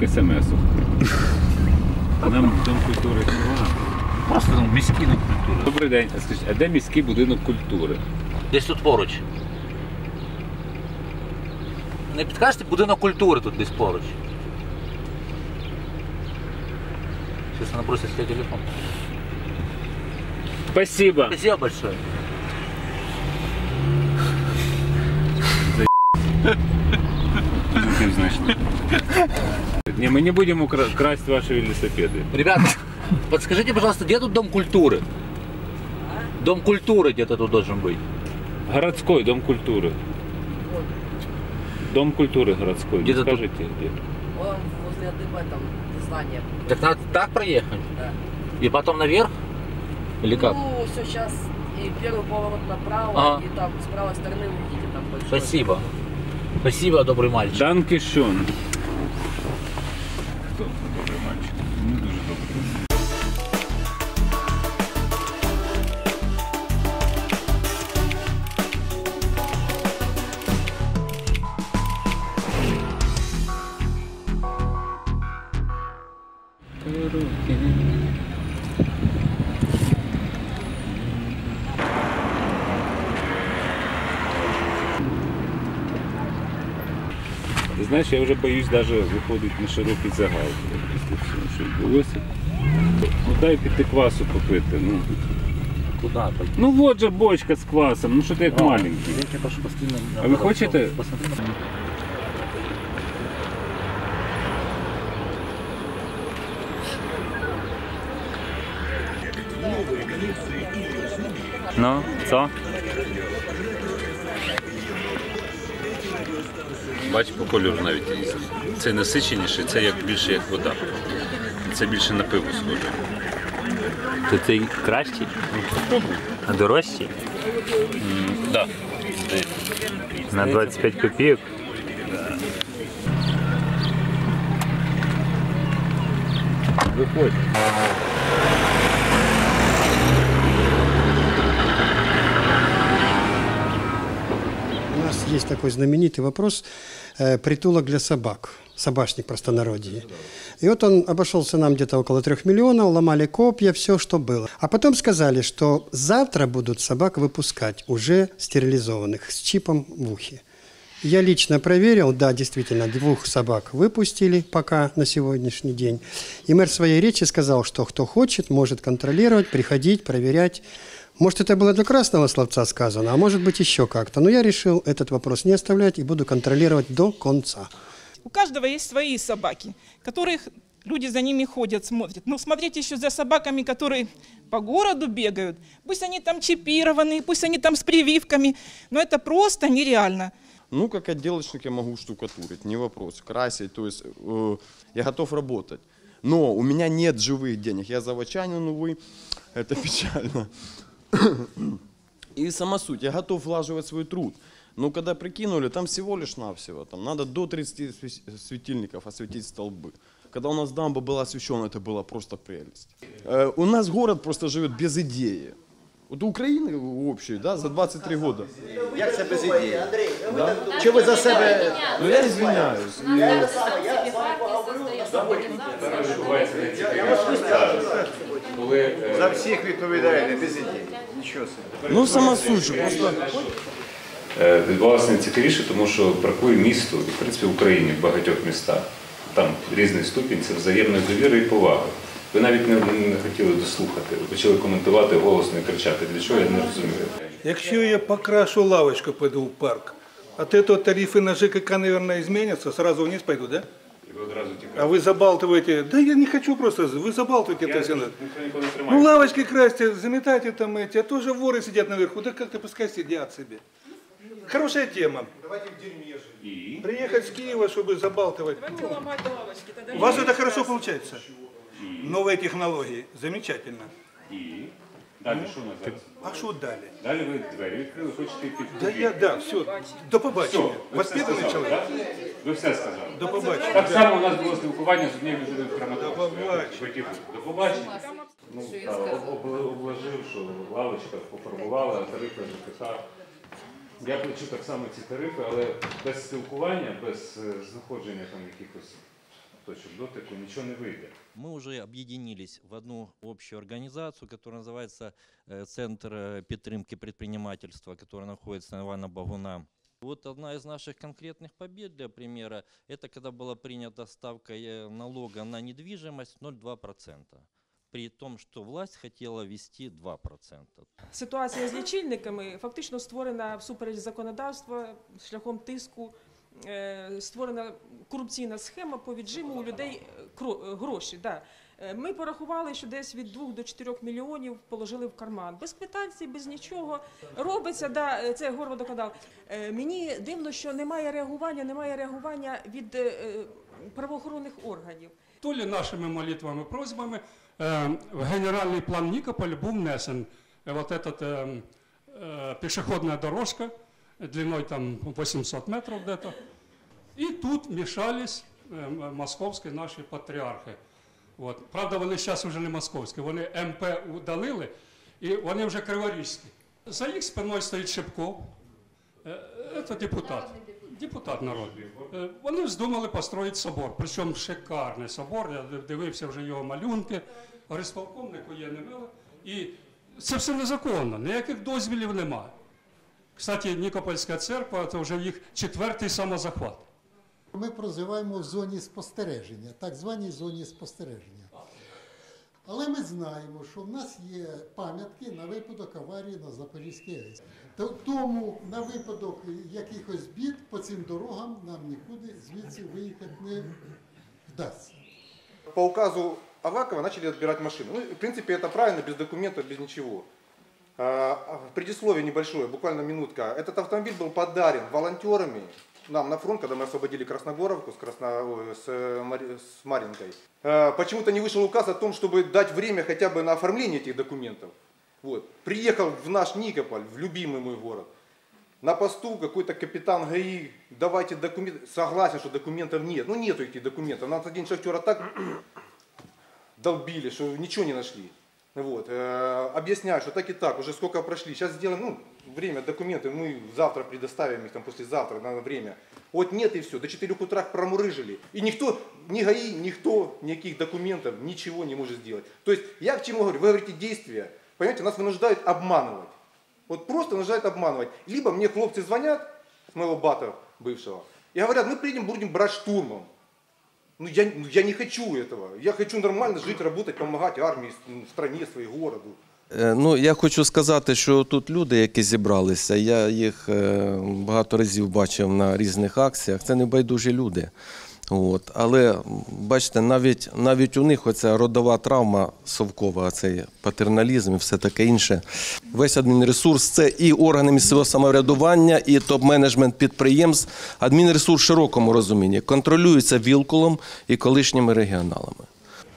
як смс. Нам дом культури немає. Просто там міський культури. Добрий день. А скажіть, а де міський будинок культури? Десь тут поруч. Не підкажете, будинок культури тут десь поруч. Сейчас она бросит свой телефон. Спасибо. Спасибо большое. Не, мы не будем укра- красть ваши велосипеды. Ребята, подскажите, пожалуйста, где тут дом культуры? Дом культуры где-то тут должен быть. Городской дом культуры. Дом культуры городской. Где-то тут- скажите где? Он возле АТБ там здание. Так надо так проехать? Да. И потом наверх? Или как? Ну, все, сейчас и первый поворот направо, Ага. и там с правой стороны увидите там большой. Спасибо. Спасибо, добрый мальчик. Данкішон. Знаєш, я вже боюсь навіть виходити на широкий загал. Після всього, що відбулося. Ну дай піти квасу попити. Ну, Куда? пойти? ну от же бочка з квасом, ну що ти як А, маленький. Я тебе прошу постоянно. А ви хочете? Ну, що? Бач, по кольору навіть. Це насиченіше, це як більше як вода. Це більше на пиво схоже. То цей кращий, а дорожчий Да. на 25 копійок. Виходь. Есть такой знаменитый вопрос э, притулок для собак, собачник простонародье. И вот он обошелся нам где-то около трех миллионов, ломали копья, все, что было. А потом сказали, что завтра будут собак выпускать уже стерилизованных с чипом в ухе. Я лично проверил, да, действительно, двух собак выпустили пока на сегодняшний день. И мэр своей речи сказал, что кто хочет, может контролировать, приходить, проверять. Может, это было для красного словца сказано, а может быть еще как-то. Но я решил этот вопрос не оставлять и буду контролировать до конца. У каждого есть свои собаки, которых люди за ними ходят, смотрят. Но смотрите еще за собаками, которые по городу бегают. Пусть они там чипированы, пусть они там с прививками, но это просто нереально. Ну, как отделочник я могу штукатурить, не вопрос. Красить, то есть э, я готов работать. Но у меня нет живых денег. Я заводчанин, увы, это печально. И сама суть, я готов влаживать свой труд. Но когда прикинули, там всего лишь навсего, там надо до 30 све- светильников осветить столбы. Когда у нас дамба была освещена, это была просто прелесть. Э, у нас город просто живет без идеи. Вот у Украины общей, да, за 23 года. Як це без ідеї? Чи ви за себе Ну я извиняюсь. И- за всіх відповідаєте без ідеї? Нічого собі. Ну сама суть, просто Е, Відбувалося найцікавіше, тому що бракує місту і, в принципі, в Україні в багатьох містах. Там різний ступінь, це взаємної довіри і поваги. Ви навіть не, не хотіли дослухати, ви почали коментувати голосно і кричати. Для чого я не розумію. Якщо я покрашу лавочку, пойду в парк, от этого тарифы на ЖКХ, наверное, изменятся, сразу вниз пойду, да? І ви одразу А тікаєте. вы забалтываете, да я не хочу просто, вы забалтываете это все. Ніхто ніколи не Ну тримає. лавочки красьте, заметайте там эти, а тоже воры сидят наверху, да как-то пускай сидят себе. Хорошая тема. І Приехать с Киева, чтобы забалтывать. Давайте ломать лавочки, тогда У вас это хорошо получается. Новые технологии, замечательно. і далі що у нас зараз? А что дали? Далі ви двері відкрили, хочете йти в Да я, да, все, до побачення. Ви все Воспитанный сказали, человек. так? Ви все сказали. До побачення. Так само у нас було спілкування з однією людиною в Краматорську. До побачення. Хотів До побачення. Ну, та, об- об- обложив, що лавочка пофарбувала, тарифи ЖКХ. Я плачу так само ці тарифи, але без спілкування, без е, знаходження там якихось точок дотику, нічого не вийде. Мы уже объединились в одну общую организацию, которая называется э, Центр э, підтримки предпринимательства, которая находится на Ивана Багуна. Вот одна из наших конкретных побед для примера, это когда была принята ставка э, налога на недвижимость 0,2%. При том, что власть хотела ввести 2%. Ситуація з лічильниками фактично створена всупереч законодавства шляхом тиску. е, Створена корупційна схема по віджиму у людей е, кро- е, гроші. Да. Е, Ми порахували, що десь від 2 до 4 мільйонів положили в карман. Без квитанцій, без нічого. Робиться, да, е, це Горводоканал. Е, Мені дивно, що немає реагування, немає реагування від е, е, правоохоронних органів. То ли нашими молитвами, просьбами э, в генеральный план Никополя был внесен э, вот эта э, э, пешеходная дорожка длиной там 800 метров где-то. И тут мешались э, московські наші патріархи. От. Правда, вони зараз вже не московські, вони МП удалили, і вони вже криворізькі. За їх спиною стоїть Шипков, Е, це депутат. Депутат народний. Вони вздумали построїти собор, причому шикарний собор. Я дивився вже його малюнки, горисполкомнику є не мило. І це все незаконно, ніяких дозвілів немає. Кстати, Нікопольська церква це вже їх четвертий самозахват. Ми прозиваємо в зоні спостереження, так званій зоні спостереження. Але ми знаємо, що в нас є пам'ятки на випадок аварії на Запорізькій АЕС. Тому на випадок якихось бід по цим дорогам нам нікуди звідси виїхати не вдасться. По указу Авакова начали отбирать машины. Ну, в принципе, это правильно, без документов, без ничего. А, Предисловие небольшое, буквально минутка. Этот автомобиль был подарен волонтерами нам на фронт, когда мы освободили Красногоровку с, Красно... с, э, с Маринкой. А, Почему-то не вышел указ о том, чтобы дать время хотя бы на оформление этих документов. Вот. Приехал в наш Никополь, в любимый мой город. На посту какой-то капитан ГАИ, давайте документы. Согласен, что документов нет. Ну нету этих документов. Нас один шахтера так долбили, что ничего не нашли. Вот. э, Объясняю, что так и так, уже сколько прошли. Сейчас сделаем, ну, время, документы, мы завтра предоставим их, там, послезавтра, на время. Вот нет и все, до 4 утра промурыжили. И никто, ни ГАИ, никто, никаких документов, ничего не может сделать. То есть, я к чему говорю? Вы говорите действия, понимаете, нас вынуждают обманывать. Вот просто вынуждают обманывать. Либо мне хлопцы звонят, с моего бата бывшего, и говорят, мы приедем, будем брать штурмом. Ну я, ну, я не хочу этого. Я хочу нормально жить, работать, помогать армии, м, стране своей, городу. Е, Ну, я хочу сказати, що тут люди, які зібралися, я їх е, багато разів бачив на різних акціях. Це не байдужі люди. От. Але бачите, навіть, навіть у них оця родова травма совкова, цей патерналізм і все таке інше. Весь адмінресурс це і органи місцевого самоврядування, і топ-менеджмент підприємств. Адмінресурс в широкому розумінні контролюється вілкулом і колишніми регіоналами.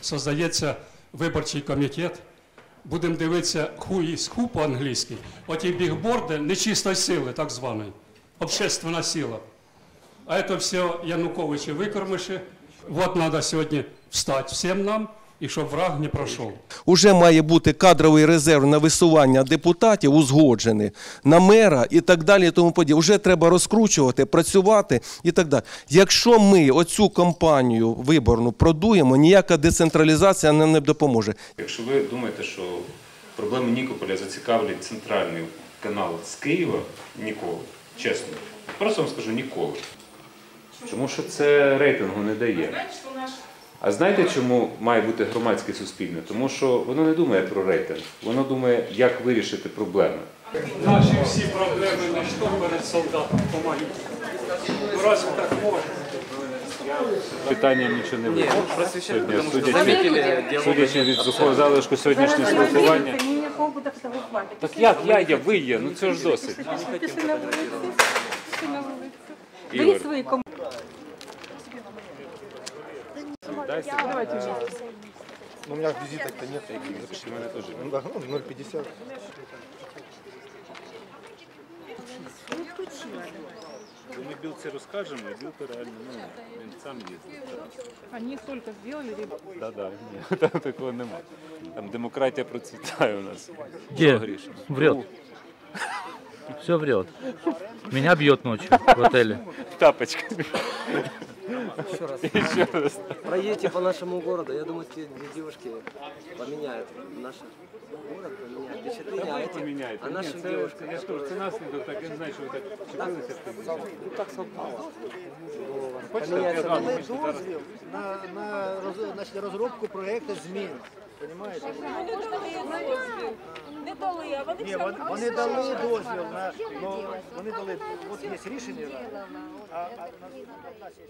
Создається виборчий комітет. Будемо дивитися ху із ху по-англійськи. Оті бігборди нечистої сили, так званої, общественна сила. А це все Януковичі викормиші. Вот треба сьогодні встати всім нам, і щоб враг не пройшов. Уже має бути кадровий резерв на висування депутатів узгоджений, на мера і так далі. І тому подібне. Уже треба розкручувати, працювати і так далі. Якщо ми оцю кампанію виборну продуємо, ніяка децентралізація нам не допоможе. Якщо ви думаєте, що проблеми Нікополя зацікавлять центральний канал з Києва, ніколи, чесно. Просто вам скажу ніколи. Тому що це рейтингу не дає. А знаєте, чому має бути громадське суспільне? Тому що воно не думає про рейтинг, воно думає, як вирішити проблеми. Наші всі проблеми на що перед солдатом помогіть. Ну разве так можна? Питанням нічого не вийде. просвещать, Сьогодні, судячи, судячи від сухого залишку сьогоднішнього спілкування. Так як я є, ви є, ну це ж досить. Ігор. Беріть свої ком... Давайте вместе. Ну, у меня визиток-то нет. Запишите, у меня тоже. Ну, да, ну, 0,50. Ми білці розкажемо, і білка реально, ну, він сам їздить. Они столько сделали, ребята. Да, да, ні, там такого нема. Там демократія процвітає у нас. Є. Що, Гріша? Вряд. Ну, Все врет. Меня бьет ночью в отеле. Тапочка. Еще раз. Еще раз. Проедете по нашему городу, я думаю, те две девушки поменяют наш город, поменяют. Не четыре, а эти, поміняйте. а Ні, нашим це, девушкам. я ж кажу, це наслідок, так я не знаю, що ви так чепилися. Ну так совпало. Хочете, Поменяться я вам надо. пишу зараз? дозвіл на, на, роз- значить, розробку проєкту змін. Понимаєте? Не дали, а вони Ні, вони, вони дали дозвіл на ну, вони дали, от є рішення, а, а на, на сесії.